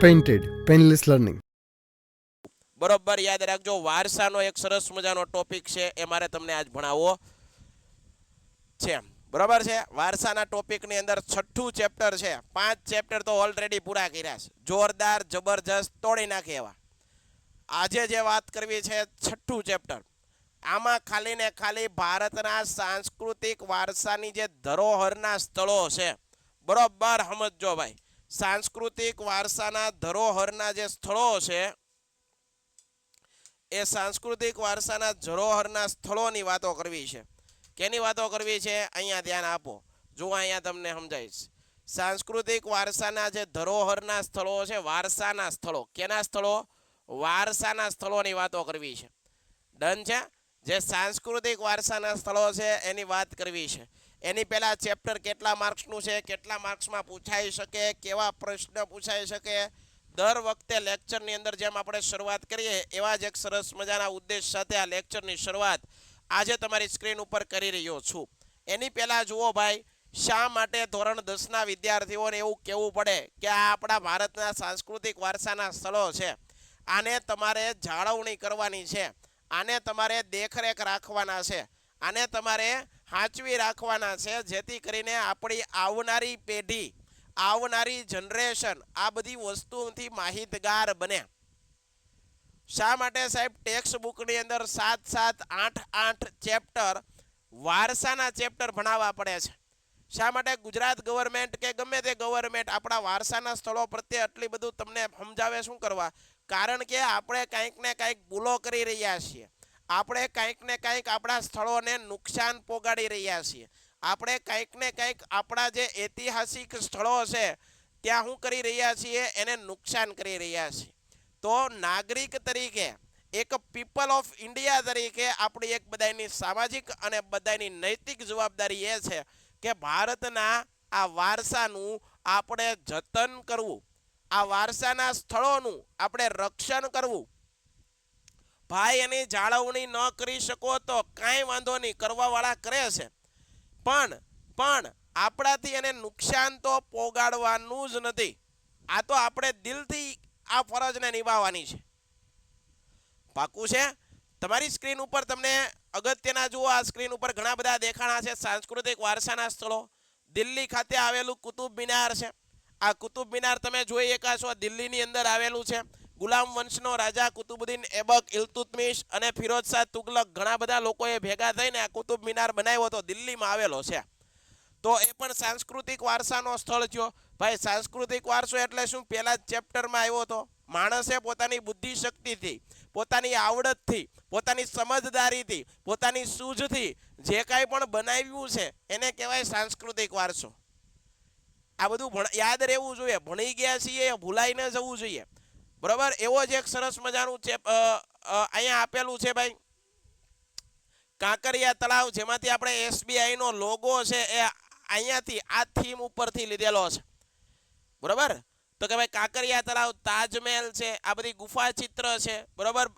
Painted painless learning બરોબર, યાદ રાખજો, વારસાનો એક સરસ મજાનો ટોપિક છે, એ મારે તમને આજ ભણાવવો છે. બરોબર છે? વારસાના ટોપિકની અંદર છઠ્ઠું ચેપ્ટર છે. પાંચ ચેપ્ટર તો ઓલરેડી પૂરા કર્યા છે. જોરદાર, જબરજસ્ત તોડી નાખે એવા. આજે જે વાત કરવી છે, છઠ્ઠું ચેપ્ટર આમાં ખાલી ને ખાલી ભારતના સાંસ્કૃતિક વારસાની જે ધરોહરના સ્થળો છે. બરોબર, સમજજો ભાઈ. સાંસ્કૃતિક વારસાના ધરોહરના જે સ્થળો છે, એ સાંસ્કૃતિક વારસાના ધરોહરના સ્થળોની વાતો કરવી છે. કેની વાતો કરવી છે? અહીંયા ધ્યાન આપો. જો અહીંયા તમને સમજાઈશ. સાંસ્કૃતિક વારસાના જે ધરોહરના સ્થળો છે, વારસાના સ્થળો, કેના સ્થળો? વારસાના સ્થળોની વાતો કરવી છે. ડન છે? જે સાંસ્કૃતિક વારસાના સ્થળો છે, એની વાત કરવી છે. એની પહેલાં ચેપ્ટર કેટલા માર્ક્સનું છે, કેટલા માર્ક્સમાં પૂછાઈ શકે, કેવા પ્રશ્ન પૂછાઈ શકે, દર વખતે લેક્ચરની અંદર જેમ આપણે શરૂઆત કરીએ, એવા જ એક સરસ મજાના ઉદ્દેશ સાથે આ લેક્ચરની શરૂઆત આજે તમારી સ્ક્રીન ઉપર કરી રહ્યો છું. એની પહેલાં જુઓ ભાઈ, શા માટે ધોરણ દસના વિદ્યાર્થીઓને એવું કહેવું પડે કે આ આપણા ભારતના સાંસ્કૃતિક વારસાના સ્થળો છે? આને તમારે જાળવણી કરવાની છે. આને તમારે દેખરેખ રાખવાના છે. આને તમારે સાચવી રાખવાના છે, જેથી કરીને આપણી આવનારી પેઢી, આવનારી જનરેશન આ બધી વસ્તુઓથી માહિતગાર બને. શા માટે સાહેબ? ટેક્સ્ટ બુકની અંદર સાત સાત આઠ આઠ ચેપ્ટર વારસાના ચેપ્ટર ભણાવવા પડે છે. શા માટે? ગુજરાત ગવર્મેન્ટ કે ગમે તે ગવર્મેન્ટ આપણા વારસાના સ્થળો પ્રત્યે આટલી બધું તમને સમજાવે શું કરવા? કારણ કે આપણે કંઈક ને કંઈક ભૂલો કરી રહ્યા છીએ. આપણે કંઈક ને કંઈક આપણા સ્થળોને નુકસાન પોગાડી રહ્યા છીએ. આપણે કંઈક ને કંઈક આપણા જે ઐતિહાસિક સ્થળો છે, ત્યાં શું કરી રહ્યા છીએ, એને નુકસાન કરી રહ્યા છીએ. તો નાગરિક તરીકે, એક પીપલ ઓફ ઇન્ડિયા તરીકે આપણી એક બધાની સામાજિક અને બધાની નૈતિક જવાબદારી એ છે કે ભારતના આ વારસાનું આપણે જતન કરવું. આ વારસાના સ્થળોનું આપણે રક્ષણ કરવું. ભાઈ એની જાળવણી ન કરી શકો તો કાંઈ વાંધો નહીં, કરવાવાળા કરે છે. પણ પણ આપણાથી એને નુકસાન તો પોગાડવાનું જ નથી. આ તો આપણે દિલથી આ ફરજને નિભાવવાની છે. પાકું છે? તમારી સ્ક્રીન ઉપર તમને અગત્યના જુઓ, આ સ્ક્રીન ઉપર ઘણા બધા દેખાણા છે. સાંસ્કૃતિક વારસાના સ્થળો. દિલ્હી ખાતે આવેલું કુતુબ મિનાર છે. આ કુતુબ મિનાર તમે જોઈ એકાશો દિલ્હીની અંદર આવેલું છે. ગુલામ વંશનો રાજા કુતુબુદ્દીન એબક ઇલતુતમિશ અને ફિરોજ શાહ તુગલક ઘણા બધા લોકોએ ભેગા થઈને આ કુતુબ મિનાર બનાવ્યો હતો, દિલ્હીમાં આવેલો છે. તો એ પણ સાંસ્કૃતિક વારસાનો સ્થળ થયો. ભાઈ, સાંસ્કૃતિક વારસો એટલે શું? પહેલા જ ચેપ્ટરમાં આવ્યો હતો, માણસે પોતાની બુદ્ધિ શક્તિથી પોતાની આવડતથી, પોતાની સમજદારીથી, પોતાની સૂઝથી જે કાંઈ પણ બનાવ્યું છે, એને કહેવાય સાંસ્કૃતિક વારસો. આ બધું યાદ રહેવું જોઈએ. ભણી ગયા છીએ, ભૂલાઈ ન જવું જોઈએ. બરાબર? એવો જ એક સરસ મજાનું છે અહીંયા આપેલું છે ભાઈ. કાંકરિયા તળાવ, જેમાંથી આપણે એસબીઆઈ નો લોગો છે એ અહીંયાથી આ થીમ ઉપરથી લીધેલો છે. બરોબર? તો કે ભાઈ કાંકરિયા તળાવ, તાજમહેલ છે, આ બધી ગુફા ચિત્ર છે, બરોબર?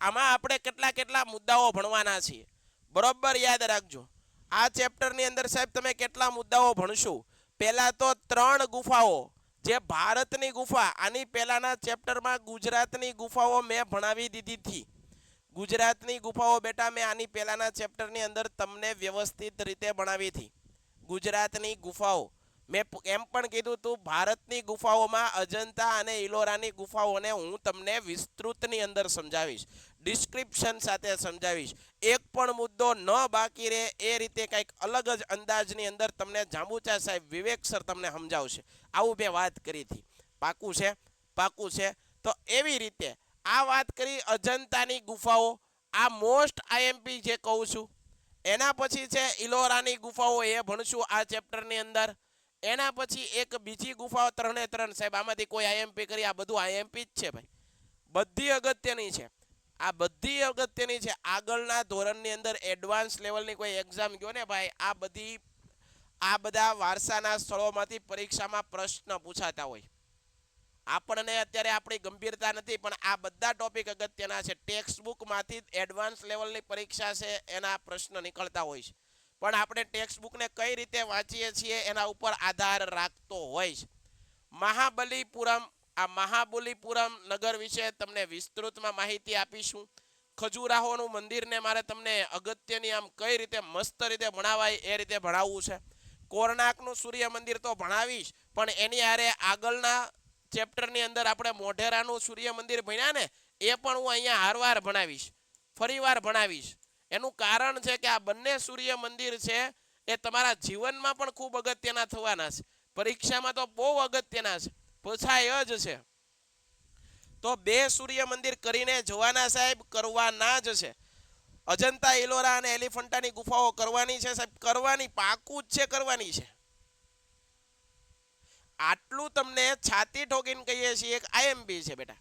આમાં આપણે કેટલા કેટલા મુદ્દાઓ ભણવાના છીએ. બરોબર યાદ રાખજો. આ ચેપ્ટરની અંદર સાહેબ તમે કેટલા મુદ્દાઓ ભણશો? પહેલાં તો ત્રણ ગુફાઓ જે ભારતની ગુફા, આની પહેલાના ચેપ્ટરમાં ગુજરાતની ગુફાઓ મેં ભણાવી દીધી હતી. ગુજરાતની ગુફાઓ બેટા મેં આની પહેલાના ચેપ્ટરની અંદર તમને વ્યવસ્થિત રીતે ભણાવી હતી. ગુજરાતની ગુફાઓ મેં એમ પણ કીધું હતું ભારતની ગુફાઓમાં અજંતા અને ઇલોરાની ગુફાઓને હું તમને વિસ્તૃતની અંદર સમજાવીશ. ડિસ્ક્રિપ્શન સાથે સમજાવીશ. એક પણ મુદ્દો ન બાકી રહે એ રીતે કંઈક અલગ જ અંદાજની અંદર તમને જાંબુચા સાહેબ વિવેક સર તમને સમજાવશે. આવું મેં વાત કરી હતી. પાકું છે? પાકું છે? તો એવી રીતે આ વાત કરી અજંતાની ગુફાઓ. આ મોસ્ટ આઈએમપી જે કહું છું. એના પછી છે ઇલોરાની ગુફાઓ, એ ભણશું આ ચેપ્ટરની અંદર. એના પછી એક બીજી ગુફાઓ ત્રણે ત્રણ. સાહેબ, આમાંથી કોઈ આઈએમપી કરી, આ બધું આઈએમપી જ છે ભાઈ. બધી અગત્યની છે. આ બધી અગત્યની છે. આગળના ધોરણની અંદર એડવાન્સ લેવલની કોઈ એક્ઝામ ગયો ને ભાઈ, આ બધી, આ બધા વારસાના સ્થળોમાંથી પરીક્ષામાં પ્રશ્ન પૂછાતા હોય. આપણને અત્યારે આપણી ગંભીરતા નથી, પણ આ બધા ટોપિક અગત્યના છે. ટેક્સ્ટ બુકમાંથી એડવાન્સ લેવલની પરીક્ષા છે, એના પ્રશ્ન નીકળતા હોય છે. પણ આપણે ટેક્સ્ટ બુકને કઈ રીતે વાંચીએ છીએ એના ઉપર આધાર રાખતો હોય છે. મહાબલીપુરમ, આ મહાબલીપુરમ નગર વિશે તમને વિસ્તૃતમાં માહિતી આપીશું. ખજુરાહોનું મંદિરને મારે તમને અગત્યની આમ કઈ રીતે મસ્ત રીતે ભણાવાય એ રીતે ભણાવવું છે. કોર્ણાકનું સૂર્ય મંદિર તો ભણાવીશ, પણ એની હારે આગળના ચેપ્ટરની અંદર આપણે મોઢેરાનું સૂર્ય મંદિર ભણ્યા ને, એ પણ હું અહીંયા હારવાર ભણાવીશ. ફરીવાર ભણાવીશ. એનું કારણ છે કે આ બંને સૂર્ય મંદિર છે, એ તમારા જીવનમાં પણ ખૂબ અગત્યના થવાના છે. પરીક્ષામાં તો બહુ અગત્યના છે. પૂછાય જ છે. તો બે સૂર્ય મંદિર કરીને જવાના સાહેબ, કરવાના જ છે. અજંતા ઇલોરા અને એલિફન્ટાની ગુફાઓ કરવાની છે સાહેબ. કરવાની, પાકું જ છે કરવાની છે. આટલું તમને છાતી ઠોકીને કહીએ છીએ એક આઈએમપી છે બેટા.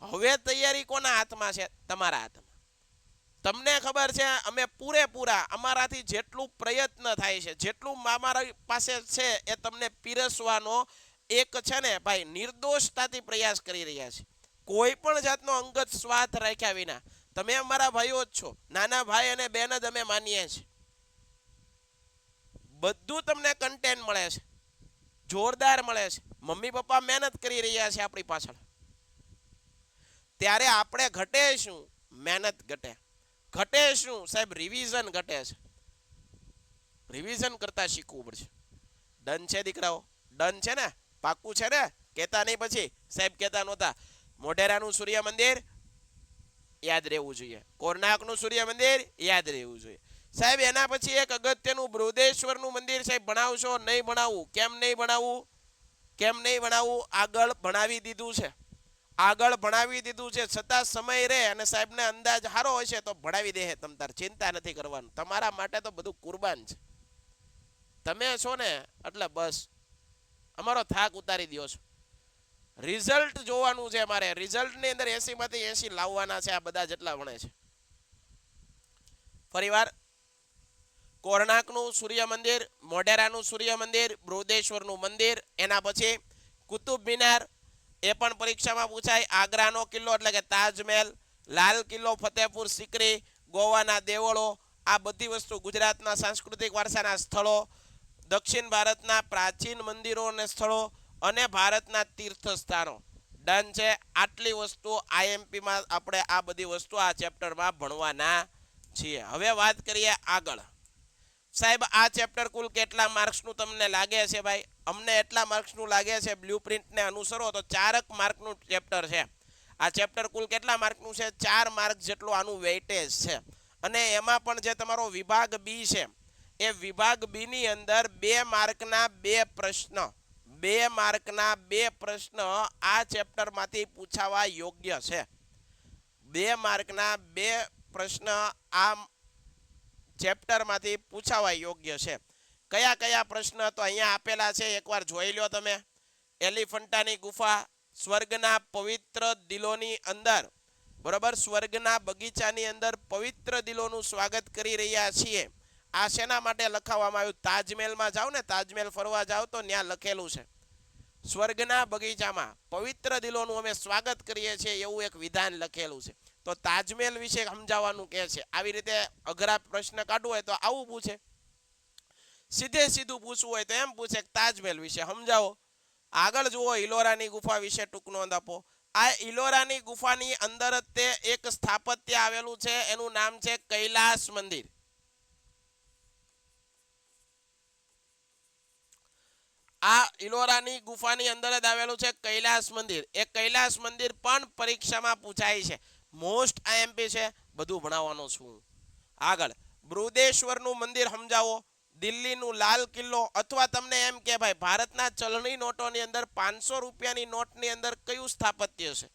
હવે તૈયારી કોના હાથમાં છે? તમારા હાથમાં. તમને ખબર છે, અમે પૂરેપૂરા અમારાથી જેટલું પ્રયત્ન થાય છે, જેટલું અમારા પાસે છે એ તમને પીરસવાનો એક છે ને ભાઈ, નિર્દોષતાથી પ્રયાસ કરી રહ્યા છે. કોઈ પણ જાતનો અંગત સ્વાર્થ રાખ્યા વિના. તમે અમારા ભાઈઓ જ છો. નાના ભાઈ અને બેન જ અમે માનીએ છીએ. બધું તમને કન્ટેન્ટ મળે છે. જોરદાર મળે છે. મમ્મી, પપ્પા મહેનત કરી રહ્યા છે આપણી પાછળ. ત્યારે આપણે ઘટે શું? મહેનત ઘટે. ઘટે શું? સાહેબ રિવિઝન ઘટે છે. રિવિઝન કરતા શીખવું પડશે. ડન છે દીકરાઓ? ડન છે ને? પાક્કું છે ને? કહેતા નહીં પછી. સાહેબ કહેતા નહોતા. મોઢેરાનું સૂર્ય મંદિર યાદ રહેવું જોઈએ. કોર્નાકનું સૂર્ય મંદિર યાદ રહેવું જોઈએ. સાહેબ, એના પછી એક અગત્યનું બૃહદેશ્વરનું મંદિર સાહેબ ભણાવશો નહીં ભણાવવું કેમ નહીં ભણાવવું કેમ નહીં ભણાવવું આગળ ભણાવી દીધું છે. આગળ ભણાવી દીધું છે, છતાં સમય રહે અને સાહેબને અંદાજ સારો હોય છે તો ભણાવી દે તમ તાર, ચિંતા નથી કરવાનું. તમારા માટે તો બધું કુરબાન છે. તમે છો ને, એટલે બસ. અમારો થાક ઉતારી દો છો. રિઝલ્ટ જોવાનું છે મારે રિઝલ્ટની અંદર એસી માંથી એસી લાવવાના છે, આ બધા જેટલા ભણે છે. ફરીવાર કોર્ણાકનું સૂર્ય મંદિર, મોઢેરાનું સૂર્ય મંદિર બૃદેશ્વરનું મંદિર, એના પછી કુતુબ મિનાર એ પણ પરીક્ષામાં પૂછાય. આગ્રાનો કિલ્લો એટલે કે તાજમહેલ, લાલ કિલ્લો, ફતેહપુર, સિકરી, ગોવાના દેવળો, આ બધી વસ્તુ ગુજરાતના સાંસ્કૃતિક વારસાના સ્થળો, દક્ષિણ ભારતના પ્રાચીન મંદિરો અને સ્થળો અને ભારતના તીર્થ સ્થાનો ડન છે. આટલી વસ્તુ આઈએમપીમાં આપણે આ બધી વસ્તુ આ ચેપ્ટરમાં ભણવાના છીએ. હવે વાત કરીએ આગળ. સાહેબ, આ ચેપ્ટર કુલ કેટલા માર્ક્સનું તમને લાગે છે ભાઈ? અમને એટલા માર્ક્સનું લાગે છે બ્લુ પ્રિન્ટને અનુસરો તો ચારક માર્કનું ચેપ્ટર છે. આ ચેપ્ટર કુલ કેટલા માર્કનું છે? ચાર માર્ક જેટલું આનું વેઇટેજ છે. અને એમાં પણ જે તમારો વિભાગ બી છે, એ વિભાગ બીની અંદર બે માર્કના બે પ્રશ્ન, બે માર્કના બે પ્રશ્ન આ ચેપ્ટરમાંથી પૂછાવા યોગ્ય છે. બે માર્કના બે પ્રશ્ન આ ચેપ્ટરમાંથી પૂછાવા યોગ્ય છે. કયા કયા પ્રશ્ન તો અહીંયા આપેલા છે, એકવાર જોઈ લો તમે. એલિફન્ટાની ગુફા, સ્વર્ગના પવિત્ર દિલોની અંદર. બરોબર? સ્વર્ગના બગીચાની અંદર પવિત્ર દિલોનું સ્વાગત કરી રહ્યા છીએ. આ શેના માટે લખાવવામાં આવ્યું? તાજમહેલમાં જાઓ ને, તાજમહેલ ફરવા જાઓ તો ત્યાં લખેલું છે. સ્વર્ગના બગીચામાં પવિત્ર દિલોનું અમે સ્વાગત કરીએ છીએ એવું એક વિધાન લખેલું છે. તો તાજમહેલ વિશે સમજાવવાનું કહે છે. આવી રીતે અઘરા પ્રશ્ન કાઢવું હોય તો આવું પૂછે. સીધે સીધું પૂછવું હોય તો એમ પૂછે તાજમહેલ વિશે સમજાવો. આગળ જુઓ ઇલોરાની ગુફા વિશે ટૂંક નોંધ આપો. આ ઇલોરાની ગુફાની અંદર તે એક સ્થાપત્ય આવેલું છે. એનું નામ છે કૈલાસ મંદિર. આ ઇલોરાની ગુફાની અંદર જ આવેલું છે કૈલાસ મંદિર. એ કૈલાસ મંદિર પણ પરીક્ષામાં પૂછાય છે. મોસ્ટ આઈએમપી છે, બધું ભણાવવાનું છું. આગળ, બૃદેશ્વરનું મંદિર સમજાવો. દિલ્હીનું લાલ કિલ્લો, અથવા તમને એમ કે ભાઈ ભારતના ચલણી નોટોની અંદર પાંચસો રૂપિયાની નોટની અંદર કયું સ્થાપત્ય છે?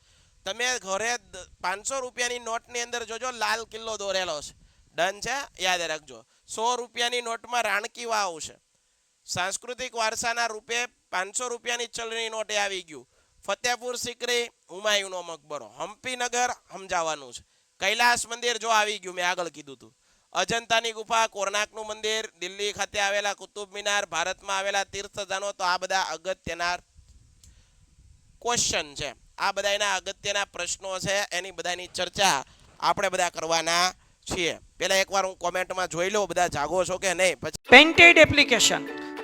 તમે ઘરે પાંચસો રૂપિયાની નોટની અંદર જોજો, લાલ કિલ્લો દોરેલો છે. ડન છે? યાદ રાખજો. સો રૂપિયાની નોટમાં રાણકી વાવ છે. સાંસ્કૃતિક વારસાના રૂપે પાંચસો રૂપિયાની ચલણી નોટ આવી ગયું. ફતેહપુર સિકરી, હુમાયુનો મકબરો. હમ્પીનગર સમજાવવાનું છે. કૈલાસ મંદિર જો આવી ગયું, મેં આગળ કીધું હતું અજંતાની ગુફા, કોર્નાકનું મંદિર, દિલ્હી ખાતે આવેલા કુતુબ મિનાર, ભારતમાં આવેલા તીર્થધાનો તો આ બધા અગત્યના ક્વેશ્ચન છે. આ બધા એના અગત્યના પ્રશ્નો છે, એની બધાની ચર્ચા આપણે બધા કરવાના છીએ. પેલા એકવાર હું કોમેન્ટમાં જોઈ લઉં, બધા જાગો છો કે નહીં? પછી પેન્ટેડ એપ્લિકેશન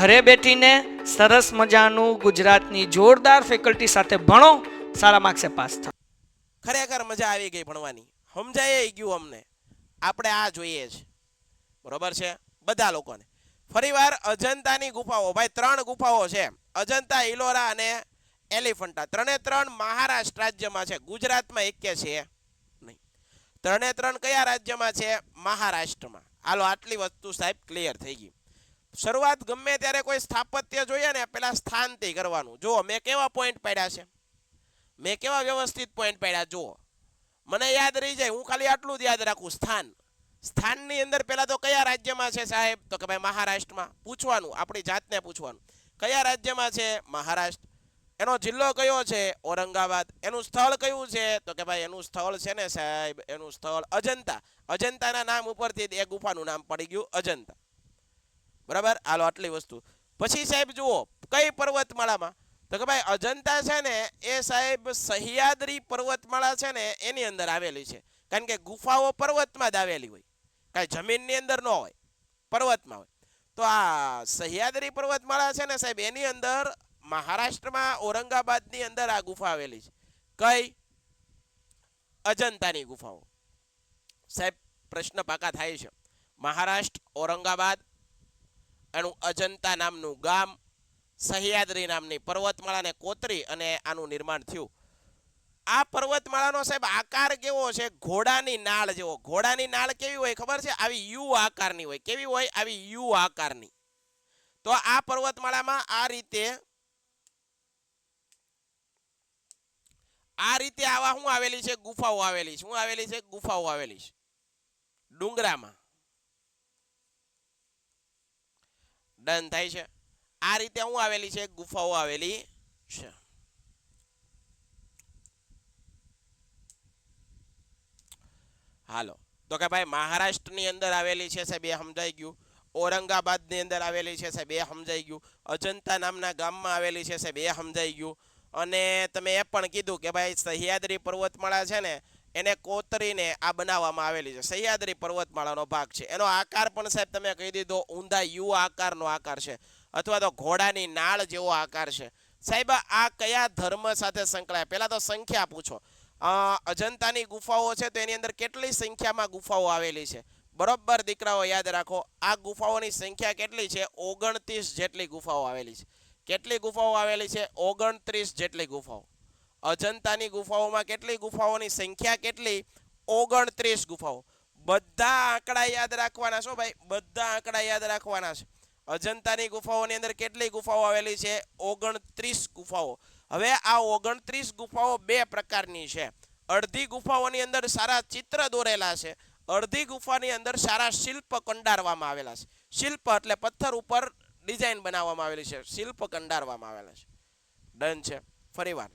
ઘરે બેઠીને સરસ મજાનું ગુજરાતની જોરદાર ફેકલ્ટી સાથે ભણો, સારા માર્ક્સે પાસ થાઓ ખરેખર મજા આવી ગઈ ભણવાની. સમજાય ગયું અમને. આપણે આ જોઈએ છે બરોબર છે? બધા લોકોને. ફરીવાર અજંતાની ગુફાઓ. ભાઈ, ત્રણ ગુફાઓ છે અજંતા ઇલોરા અને એલિફન્ટા. ત્રણે ત્રણ મહારાષ્ટ્ર રાજ્યમાં છે. ગુજરાતમાં એક છે નહીં. ત્રણે ત્રણ કયા રાજ્યમાં છે? મહારાષ્ટ્રમાં. હાલો, આટલી વસ્તુ સાહેબ ક્લિયર થઈ ગઈ. શરૂઆત ગમે ત્યારે કોઈ સ્થાપત્ય જોઈએ ને પેલા સ્થાનથી કરવાનું. જો મેં કેવા પોઈન્ટ પાડ્યા છે? મેં કેવા વ્યવસ્થિત પોઈન્ટ પાડ્યા? જુઓ. મને યાદ રહી જાય, હું ખાલી આટલું જ યાદ રાખું. સ્થાન. સ્થાનની અંદર પેલા તો કયા રાજ્યમાં છે સાહેબ? તો કે ભાઈ મહારાષ્ટ્રમાં. પૂછવાનું, આપણી જાતને પૂછવાનું. કયા રાજ્યમાં છે? મહારાષ્ટ્ર. એનો જિલ્લો કયો છે? ઔરંગાબાદ. એનું સ્થળ કયું છે? તો કે ભાઈ એનું સ્થળ છે ને સાહેબ? એનું સ્થળ અજંતા. અજંતાના નામ ઉપરથી એ ગુફાનું નામ પડી ગયું અજંતા. બરાબર? હાલો, આટલી વસ્તુ. પછી સાહેબ જુઓ, કઈ પર્વતમાળામાં? તો કે ભાઈ, અજંતા છે ને, એ સાહેબ સહ્યાદ્રી પર્વતમાળા છે ને, એની અંદર આવેલી છે. કારણ કે ગુફાઓ પર્વતમાં જ આવેલી હોય. કાંઈ જમીનની અંદર ન હોય. પર્વતમાં હોય. તો આ સહ્યાદ્રી પર્વતમાળા છે ને સાહેબ, એની અંદર મહારાષ્ટ્રમાં ઔરંગાબાદની અંદર આ ગુફા આવેલી છે. કઈ? અજંતાની ગુફાઓ. સાહેબ, પ્રશ્ન પાકા થાય છે. મહારાષ્ટ્ર, ઔરંગાબાદ એનું અજંતા નામનું ગામ, સહ્યાદ્રી નામની પર્વતમાળાને કોતરી અને આનું નિર્માણ થયું. આ પર્વતમાળાનો સાહેબ આકાર કેવો છે? ઘોડાની નાળ જેવો. ઘોડાની નાળ કેવી હોય ખબર છે? આવી યુ આકારની હોય. કેવી હોય? આવી યુ આકારની. તો આ પર્વતમાળામાં આ રીતે આ રીતે આવા શું આવેલી છે? ગુફાઓ આવેલી છે. શું આવેલી છે? ગુફાઓ આવેલી છે. ડુંગરામાં. ડન થાય છે. આ રીતે હું આવેલી છે, ગુફાઓ આવેલી છે. હાલો. તો કે ભાઈ, મહારાષ્ટ્રની અંદર આવેલી છે સાહેબ, એ સમજાઈ ગયું. ઔરંગાબાદની અંદર આવેલી છે સાહેબ, એ સમજાઈ ગયું. અજંતા નામના ગામમાં આવેલી છે સાહેબ, એ સમજાઈ ગયું. અને તમે એ પણ કીધું કે ભાઈ, સહ્યાદ્રી પર્વતમાળા છે ને એને કોતરીને આ બનાવવામાં આવેલી છે. સહ્યાદ્રી પર્વતમાળાનો ભાગ છે. એનો આકાર પણ સાહેબ તમે કહી દીધો, ઊંધા યુ આકારનો આકાર છે અથવા તો ઘોડાની નાળ જેવો આકાર છે. સાહેબ, આ કયા ધર્મ સાથે સંકળાય? પહેલા તો સંખ્યા પૂછો. અજંતાની ગુફાઓ છે તો એની અંદર કેટલી સંખ્યામાં ગુફાઓ આવેલી છે? બરોબર દીકરાઓ યાદ રાખો, આ ગુફાઓની સંખ્યા કેટલી છે? ઓગણત્રીસ જેટલી ગુફાઓ આવેલી છે. કેટલી ગુફાઓ આવેલી છે? ઓગણત્રીસ જેટલી ગુફાઓ. અજંતાની ગુફાઓમાં કેટલી ગુફાઓની સંખ્યા કેટલી? ઓગણત્રીસ ગુફાઓ. બધા આંકડા યાદ રાખવાના છો ભાઈ? બધા આંકડા યાદ રાખવાના છે. અજંતાની ગુફાઓની અંદર કેટલી ગુફાઓ આવેલી છે? ઓગણત્રીસ ગુફાઓ. હવે આ ઓગણત્રીસ ગુફાઓ બે પ્રકારની છે. અડધી ગુફાઓની અંદર સારા ચિત્ર દોરેલા છે. અડધી ગુફાની અંદર સારા શિલ્પ કંડારવામાં આવેલા છે. શિલ્પ એટલે પથ્થર ઉપર ડિઝાઇન બનાવવામાં આવેલી છે. શિલ્પ કંડારવામાં આવેલા છે. ડન છે. ફરીવાર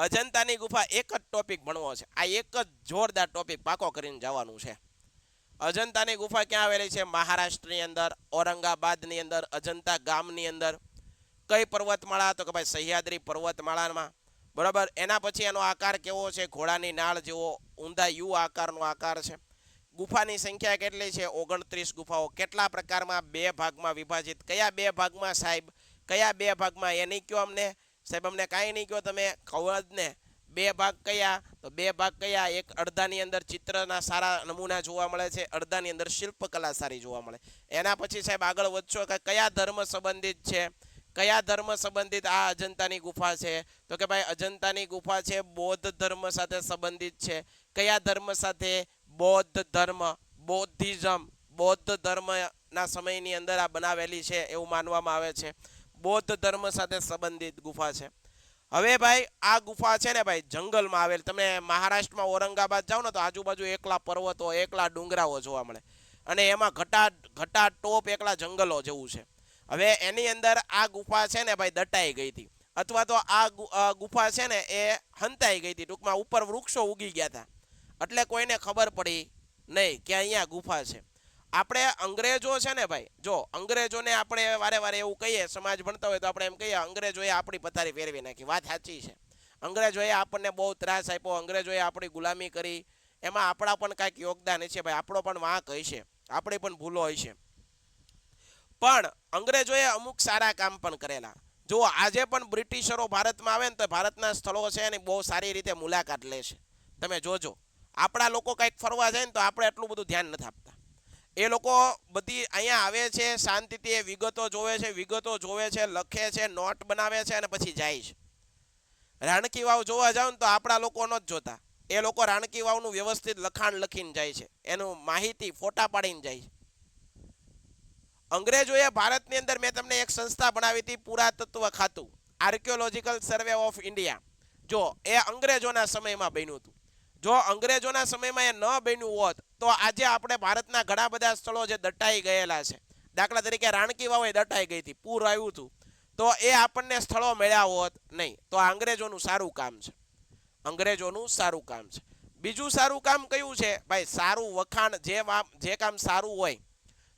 અજંતાની ગુફા એક જ ટોપિક ભણવો છે. આ એક જ જોરદાર ટોપિક પાકો કરીને જવાનું છે. અજંતાની ગુફા ક્યાં આવેલી છે? મહારાષ્ટ્રની અંદર, ઔરંગાબાદની અંદર, અજંતા ગામની અંદર. કઈ પર્વતમાળા? તો કે ભાઈ સહ્યાદ્રી પર્વતમાળામાં. બરાબર? એના પછી એનો આકાર કેવો છે? ઘોડાની નાળ જેવો ઊંધા યુ આકારનો આકાર છે. ગુફાની સંખ્યા કેટલી છે? ઓગણત્રીસ ગુફાઓ. કેટલા પ્રકારમાં બે ભાગમાં વિભાજિત? કયા બે ભાગમાં સાહેબ? કયા બે ભાગમાં? એ નહીં અમને સાહેબ, અમને કાંઈ નહીં કહો, તમે કવજને બે ભાગ કયા? તો બે ભાગ કયા? એક અડધાની અંદર ચિત્રના સારા નમૂના જોવા મળે છે, અડધાની અંદર શિલ્પકલા સારી જોવા મળે. એના પછી સાહેબ આગળ વધશો કે કયા ધર્મ સંબંધિત છે? કયા ધર્મ સંબંધિત આ અજંતાની ગુફા છે? તો કે ભાઈ, અજંતાની ગુફા છે, બૌદ્ધ ધર્મ સાથે સંબંધિત છે. કયા ધર્મ સાથે? બૌદ્ધ ધર્મ, બૌદ્ધિઝમ. બૌદ્ધ ધર્મના સમયની અંદર આ બનાવેલી છે એવું માનવામાં આવે છે. બૌદ્ધ ધર્મ સાથે સંબંધિત ગુફા છે. હવે ભાઈ, આ ગુફા છે ને ભાઈ, જંગલમાં આવેલ. તમે મહારાષ્ટ્રમાં ઔરંગાબાદ જાઓ ને તો આજુબાજુ એકલા પર્વતો, એકલા ડુંગરાઓ જોવા મળે. અને એમાં ઘટા ઘટા ટોપ એકલા જંગલો જેવું છે. હવે એની અંદર આ ગુફા છે ને ભાઈ, દટાઈ ગઈ હતી. અથવા તો આ ગુફા છે ને એ હંતાઈ ગઈ હતી. ટૂંકમાં ઉપર વૃક્ષો ઉગી ગયા હતા. એટલે કોઈને ખબર પડી નહીં કે અહીંયા ગુફા છે. આપણે અંગ્રેજો છે ને ભાઈ, જો, અંગ્રેજોને આપણે વારે વારે એવું કહીએ, સમાજ ભણતા હોય તો આપણે એમ કહીએ, અંગ્રેજોએ આપણી પથારી ફેરવી નાખી. વાત સાચી છે. અંગ્રેજોએ આપણને બહુ ત્રાસ આપ્યો, અંગ્રેજોએ આપણી ગુલામી કરી. એમાં આપણા પણ કાંઈક યોગદાન છે ભાઈ, આપણો પણ વાંક છે. આપણી પણ ભૂલો હોય છે. પણ અંગ્રેજોએ અમુક સારા કામ પણ કરેલા. જો આજે પણ બ્રિટિશરો ભારતમાં આવે ને તો ભારતના સ્થળો છે એની બહુ સારી રીતે મુલાકાત લે છે. તમે જોજો. આપણા લોકો કંઈક ફરવા જાય ને તો આપણે એટલું બધું ધ્યાન નથી આપતા. એ લોકો બધી અહીંયા આવે છે, શાંતિથી એ વિગતો જોવે છે, વિગતો જોવે છે, લખે છે, નોટ બનાવે છે અને પછી જાય છે. રાણકી વાવ જોવા જાવ ને તો આપણા લોકો ન જ જોતા. એ લોકો રાણકી વાવનું વ્યવસ્થિત લખાણ લખીને જાય છે. એનું માહિતી ફોટા પાડીને જાય છે. અંગ્રેજોએ ભારતની અંદર મેં તમને એક સંસ્થા બનાવી હતી, પુરાતત્વ ખાતું આર્કિયોલોજીકલ સર્વે ઓફ ઇન્ડિયા જો, એ અંગ્રેજોના સમયમાં બન્યું હતું. જો અંગ્રેજોના સમયમાં એ ન બન્યું હોત, તો આજે આપણે ભારતના ઘણા બધા સ્થળો જે દટાઈ ગયેલા છે. દાખલા તરીકે રાણકી વાવ એ દટાઈ ગઈ હતી, પૂર આવ્યું હતું. તો એ આપણને સ્થળો મળ્યા હોત નહીં. તો અંગ્રેજોનું સારું કામ છે. અંગ્રેજોનું સારું કામ છે. બીજું સારું કામ કયું છે? ભાઈ, સારું વખાણ જે જે કામ સારું હોય,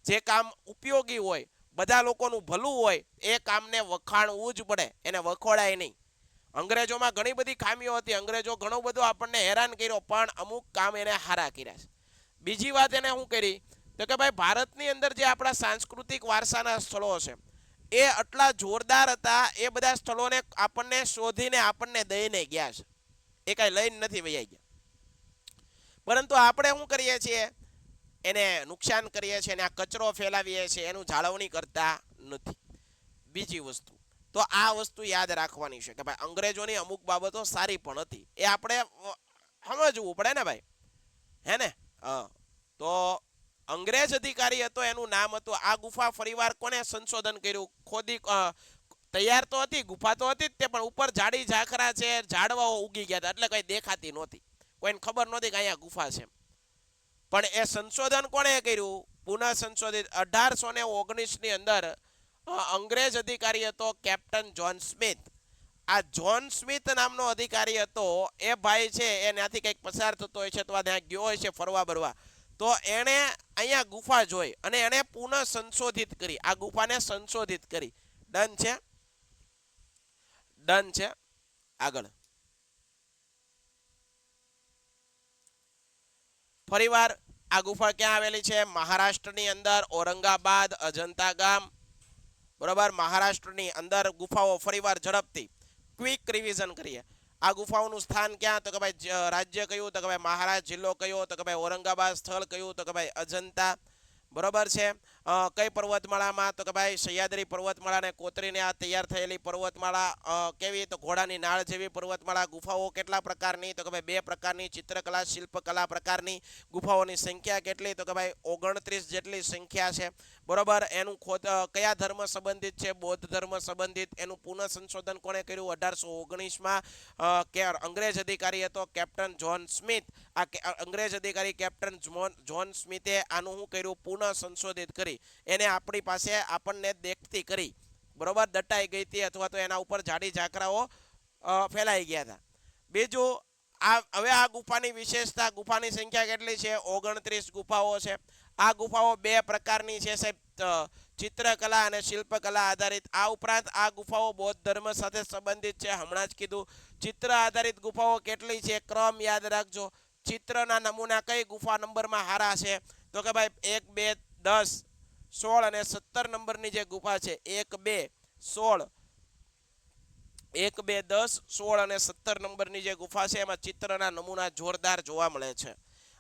જે કામ ઉપયોગી હોય, બધા લોકોનું ભલું હોય, એ કામને વખાણવું જ પડે. એને વખોડાય નહીં. અંગ્રેજોમાં ઘણી બધી ખામીઓ હતી. અંગ્રેજો ઘણો બધો આપણને હેરાન કર્યો, પણ અમુક કામ એને હારા કર્યા છે. બીજી વાત એને શું કરી, તો કે ભાઈ, ભારતની અંદર જે આપણા સાંસ્કૃતિક વારસાના સ્થળો છે, એ આટલા જોરદાર હતા, એ બધા સ્થળોને આપણને શોધીને આપણને દઈને ગયા છે. એ કાંઈ લઈને નથી વૈયા ગયા. પરંતુ આપણે શું કરીએ છીએ? એને નુકસાન કરીએ છીએ અને આ કચરો ફેલાવીએ છીએ, એનું જાળવણી કરતા નથી. બીજી વસ્તુ તો આ વસ્તુ યાદ રાખવાની છે કે ભાઈ, અંગ્રેજોની અમુક બાબતો સારી પણ હતી. એ આપણે સમજવું પડે ને ભાઈ? હે ને? તો અંગ્રેજ અધિકારી હતો, એનું નામ હતું આ ગુફા ફરીવાર કોને સંશોધન કર્યું? ખોદી તૈયાર તો હતી, ગુફા તો હતી જ તે, પણ ઉપર જાડી ઝાખરા છે, ઝાડવાઓ ઉગી ગયા હતા, એટલે કઈ દેખાતી નહોતી. કોઈને ખબર નહોતી કે અહીંયા ગુફા છે પણ એ સંશોધન કોણે કર્યું? પુનઃ સંશોધિત અઢારસો ને ઓગણીસની અંદર અંગ્રેજ અધિકારી હતો કેપ્ટન જ્હોન સ્મિથ. આ જ્હોન સ્મિથ નામનો અધિકારી હતો. એ ભાઈ છે, એ ત્યાંથી કંઈક પસાર થતો હોય છે અથવા ત્યાં ગયો હોય છે, ફરવા બરવા. તો એણે અહીંયા ગુફા જોઈ અને એણે પુનઃ સંશોધિત કરી. આ ગુફાને સંશોધિત કરી. ડન છે? ડન છે? આગળ. ફરીવાર આ ગુફા ક્યાં આવેલી છે? મહારાષ્ટ્રની અંદર, ઔરંગાબાદ, અજંતા ગામ બરોબર? મહારાષ્ટ્રની અંદર ગુફાઓ ફરીવાર ઝડપથી ક્વિક રિવિઝન કરીએ. આ ગુફાઓનું સ્થાન ક્યાં? તો કે ભાઈ રાજ્ય કયું? તો કે ભાઈ, મહારાષ્ટ્ર જિલ્લો કયો? તો કે ભાઈ, ઔરંગાબાદ સ્થળ કયું? તો કે ભાઈ, અજંતા. બરોબર છે? કઈ પર્વતમાળામાં? તો કે ભાઈ સહ્યાદ્રી પર્વતમાળાને કોતરીને આ તૈયાર થયેલી પર્વતમાળા કેવી? તો ઘોડાની નાળ જેવી પર્વતમાળા, ગુફાઓ કેટલા પ્રકારની? તો કે ભાઈ બે પ્રકારની, ચિત્રકલા, શિલ્પકલા પ્રકારની. ગુફાઓની સંખ્યા કેટલી? તો કે ભાઈ ઓગણત્રીસ જેટલી સંખ્યા છે. બરોબર? એનું ખોદ કયા ધર્મ સંબંધિત છે? બૌદ્ધ ધર્મ સંબંધિત. એનું પુનઃ સંશોધન કોણે કર્યું? અઢારસો ઓગણીસમાં કે અંગ્રેજ અધિકારી હતો કેપ્ટન જ્હોન સ્મિથ. આ અંગ્રેજ અધિકારી કેપ્ટન જ્હોન જ્હોન સ્મિથે આનું શું કર્યું? પુનઃ સંશોધિત કરી. એને આપણી પાસે આપણને દેખતી કરી. બરોબર? દટાઈ ગઈ હતી અથવા તો એના ઉપર જાડી ઝાકરાઓ ફેલાઈ ગયા હતા. બીજું, આ, હવે આ ગુફાની વિશેષતા, ગુફાની સંખ્યા કેટલી છે? ઓગણત્રીસ ગુફાઓ છે. આ ગુફાઓ બે પ્રકારની છે સાહેબ. ચિત્રકલા અને શિલ્પકલા આધારિત. આ ઉપરાંત આ ગુફાઓ બૌદ્ધ ધર્મ સાથે સંબંધિત છે. હમણાં જ કીધું. ચિત્ર આધારિત ગુફાઓ કેટલી છે? ક્રમ યાદ રાખજો. ચિત્રના નમૂના કઈ ગુફા નંબરમાં હારા છે? તો કે ભાઈ, એક, બે, દસ સોળ અને સત્તર નંબરની જે ગુફા છે, એક, બે, સોળ. એક, બે, દસ, સોળ અને સત્તર નંબરની જે ગુફા છે, એમાં ચિત્રના નમૂના જોરદાર જોવા મળે છે.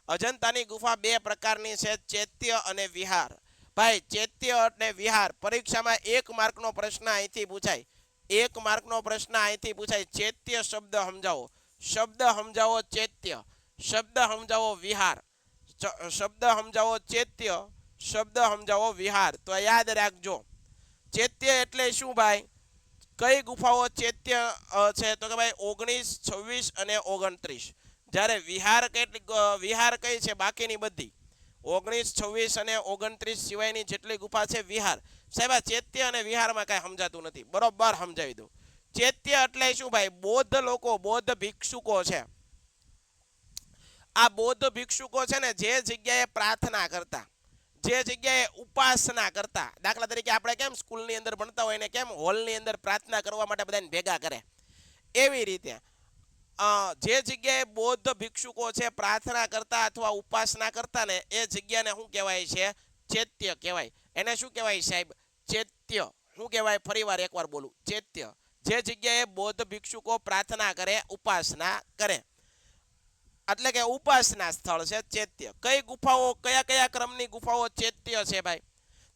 અજંતાની ગુફા બે પ્રકારની છે, ચૈત્ય અને વિહાર. ભાઈ, ચૈત્ય અને વિહાર, પરીક્ષામાં એક માર્કનો પ્રશ્ન અહીંથી પૂછાય. એક માર્કનો પ્રશ્ન અહીંથી પૂછાય. ચૈત્ય શબ્દ સમજાવો. શબ્દ સમજાવો ચૈત્ય. શબ્દ સમજાવો વિહાર. શબ્દ સમજાવો ચૈત્ય. શબ્દ સમજાવો વિહાર. તો યાદ રાખજો. ચૈત્ય એટલે શું ભાઈ? કઈ ગુફાઓ ચૈત્ય છે? તો કે ભાઈ ઓગણીસ, છવ્વીસ અને ઓગણત્રીસ. જ્યારે વિહાર કેટલી વિહાર કઈ છે? બાકીની બધી. ઓગણીસ, છવ્વીસ અને ઓગણત્રીસ સિવાયની જેટલી ગુફા છે વિહાર. સાહેબ ચૈત્ય અને વિહારમાં કાંઈ સમજાતું નથી. બરોબર સમજાવી દઉં. ચૈત્ય એટલે શું ભાઈ? બૌદ્ધ લોકો, બૌદ્ધ ભિક્ષુકો છે. આ બૌદ્ધ ભિક્ષુકો છે ને, જે જગ્યાએ પ્રાર્થના કરતા. જે જગ્યાએ ઉપાસના કરતા, દાખલા તરીકે આપણે કેમ સ્કૂલની અંદર ભણતા હોય ને કેમ હોલની અંદર પ્રાર્થના કરવા માટે બધાને ભેગા કરે? એવી રીતે જે જગ્યાએ બૌદ્ધ ભિક્ષુકો છે પ્રાર્થના કરતા અથવા ઉપાસના કરતા ને, એ જગ્યાને શું કહેવાય છે? ચૈત્ય કહેવાય. એને શું કહેવાય સાહેબ? ચૈત્ય. શું કહેવાય? ફરીવાર એકવાર બોલું. ચૈત્ય. જે જગ્યાએ બૌદ્ધ ભિક્ષુકો પ્રાર્થના કરે, ઉપાસના કરે. એટલે કે ઉપાસના સ્થળ છે ચૈત્ય. કઈ ગુફાઓ, કયા કયા ક્રમની ગુફાઓ ચૈત્ય છે ભાઈ?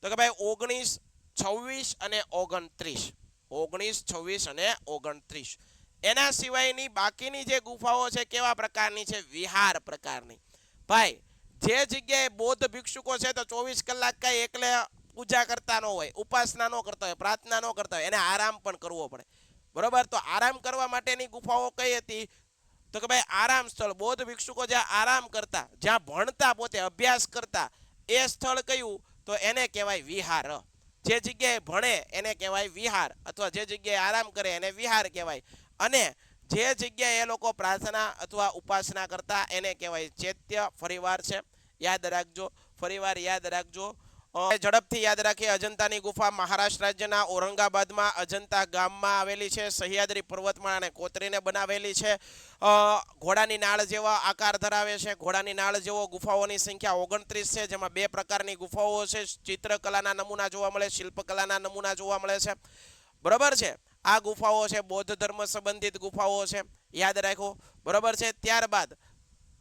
તો કે ભાઈ ઓગણીસ, છવ્વીસ અને ઓગણત્રીસ. ઓગણીસ, છવ્વીસ અને ઓગણત્રીસ. એના સિવાયની બાકીની જે ગુફાઓ છે કેવા પ્રકારની છે? વિહાર પ્રકારની. ભાઈ, જે જગ્યાએ બૌદ્ધ ભિક્ષુકો છે તો ચોવીસ કલાક કઈ એકલે પૂજા કરતા ન હોય, ઉપાસના ન કરતા હોય, પ્રાર્થના ન કરતા હોય, એને આરામ પણ કરવો પડે. બરોબર? તો આરામ કરવા માટેની ગુફાઓ કઈ હતી? તો કે ભાઈ આરામ સ્થળ, બૌદ્ધ ભિક્ષુકો જ્યાં આરામ કરતા, જ્યાં ભણતા, પોતે અભ્યાસ કરતા, એ સ્થળ કયું? તો એને કહેવાય વિહાર. જે જગ્યાએ ભણે એને કહેવાય વિહાર, અથવા જે જગ્યાએ આરામ કરે એને વિહાર કહેવાય. અને જે જગ્યાએ એ લોકો પ્રાર્થના અથવા ઉપાસના કરતા એને કહેવાય ચૈત્ય, ફરીવાર છે. યાદ રાખજો, ફરીવાર યાદ રાખજો. ઝડપથી યાદ રાખીએ અજંતાની ગુફા મહારાષ્ટ્ર રાજ્યના ઔરંગાબાદમાં અજંતા ગામમાં આવેલી છે. સહ્યાદ્રી પર્વતમાળા અને કોતરીને બનાવેલી છે. ઘોડાની નાળ જેવા આકાર ધરાવે છે. ઘોડાની નાળ જેવો ગુફાઓની સંખ્યા ઓગણત્રીસ છે, જેમાં બે પ્રકારની ગુફાઓ છે. ચિત્રકલાના નમૂના જોવા મળે, શિલ્પકલાના નમૂના જોવા મળે છે. બરાબર છે? આ ગુફાઓ છે, બૌદ્ધ ધર્મ સંબંધિત ગુફાઓ છે. યાદ રાખો. બરાબર છે? ત્યારબાદ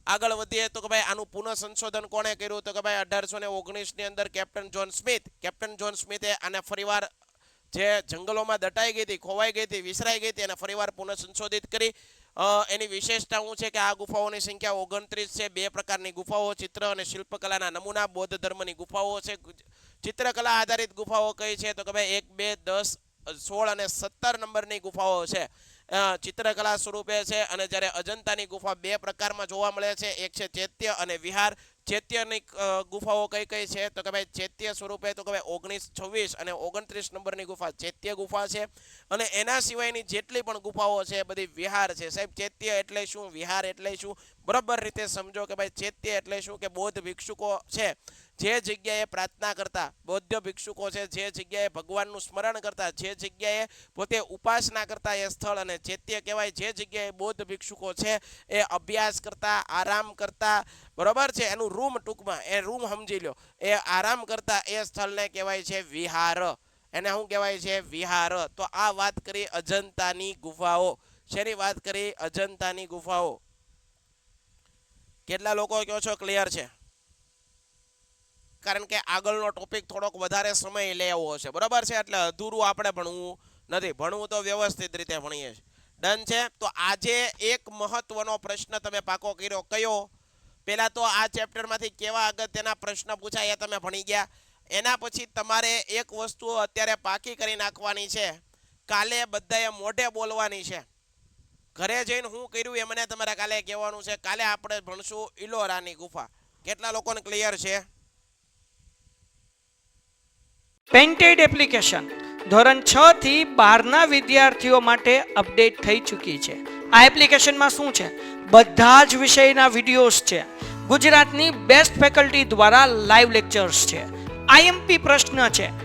આગળ વધીએ તો કે ભાઈ આનું પુનઃ સંશોધન કોણે કર્યું? તો કે ભાઈ અઢારસો ને ઓગણીસની અંદર captain John Smith, captain John સ્મિથે આને ફરીવાર જે જંગલોમાં દટાઈ ગઈ હતી, ખોવાઈ ગઈ હતી, વિસરાઈ ગઈ હતી અને ફરીવાર પુનઃ સંશોધિત કરી એની વિશેષતા શું છે કે આ ગુફાઓની સંખ્યા ઓગણત્રીસ છે. બે પ્રકારની ગુફાઓ, ચિત્ર અને શિલ્પકલાના નમૂના, બૌદ્ધ ધર્મની ગુફાઓ છે. ચિત્રકલા આધારિત ગુફાઓ કઈ છે? તો કે ભાઈ એક, બે, દસ, સોળ અને સત્તર નંબરની ગુફાઓ છે. ચિત્રકલા સ્વરૂપે છે અને જ્યારે અજંતાની ગુફા બે પ્રકારમાં જોવા મળે છે. એક છે ચૈત્ય અને વિહાર. ચૈત્યની ગુફાઓ કઈ કઈ છે? તો કે ભાઈ ચૈત્ય સ્વરૂપે તો કે ભાઈ ઓગણીસ છવ્વીસ અને ઓગણત્રીસ નંબરની ગુફા ચૈત્ય ગુફા છે. અને એના સિવાયની જેટલી પણ ગુફાઓ છે, બધી વિહાર છે. સાહેબ, ચૈત્ય એટલે શું? વિહાર એટલે શું? બરોબર રીતે સમજો કે ભાઈ ચૈત્ય એટલે શું કે બૌદ્ધ ભિક્ષુકો છે? જે જગ્યાએ પ્રાર્થના કરતા, બૌદ્ધ ભિક્ષુકો છે, જે જગ્યાએ ભગવાનનું સ્મરણ કરતા, જે જગ્યાએ પોતે ઉપાસના કરતા એ સ્થળ અને ચૈત્ય કહેવાય. જે જગ્યાએ બૌદ્ધ ભિક્ષુકો છે એ અભ્યાસ કરતા, આરામ કરતા, બરોબર છે? એનું રૂમ ટૂંકમાં, એ રૂમ સમજી લો. એ આરામ કરતા એ સ્થળને કહેવાય છે વિહાર. એને શું કહેવાય છે? વિહાર. તો આ વાત કરી અજંતાની ગુફાઓ. શેની વાત કરી? અજંતાની ગુફાઓ. કેટલા લોકો કહો છો ક્લિયર છે? કારણ કે આગળનો ટોપિક થોડોક વધારે સમય લેવો છે. બરાબર છે? એટલે અધૂરું આપણે ભણવું નથી. ભણવું તો વ્યવસ્થિત રીતે ભણીએ છીએ. ડન છે? તો આજે એક મહત્વનો પ્રશ્ન તમે પાકો કર્યો. કયો? પહેલાં તો આ ચેપ્ટરમાંથી કેવા અગત્યના પ્રશ્ન પૂછાય એ તમે ભણી ગયા. એના પછી તમારે એક વસ્તુ અત્યારે પાકી કરી નાખવાની છે. કાલે બધાએ મોઢે બોલવાની છે. ઘરે જઈને હું કર્યું એ મને તમારે કાલે કહેવાનું છે. કાલે આપણે ભણશું ઇલોરાની ગુફા. કેટલા લોકોને ક્લિયર છે? પેન્ટેડ એપ્લિકેશન ધોરણ છ થી બારના વિદ્યાર્થીઓ માટે અપડેટ થઈ ચૂકી છે. આ એપ્લિકેશનમાં શું છે? બધા જ વિષયના વિડીયોઝ છે. ગુજરાતની બેસ્ટ ફેકલ્ટી દ્વારા લાઈવ લેક્ચર્સ છે. આઈએમપી પ્રશ્ન છે.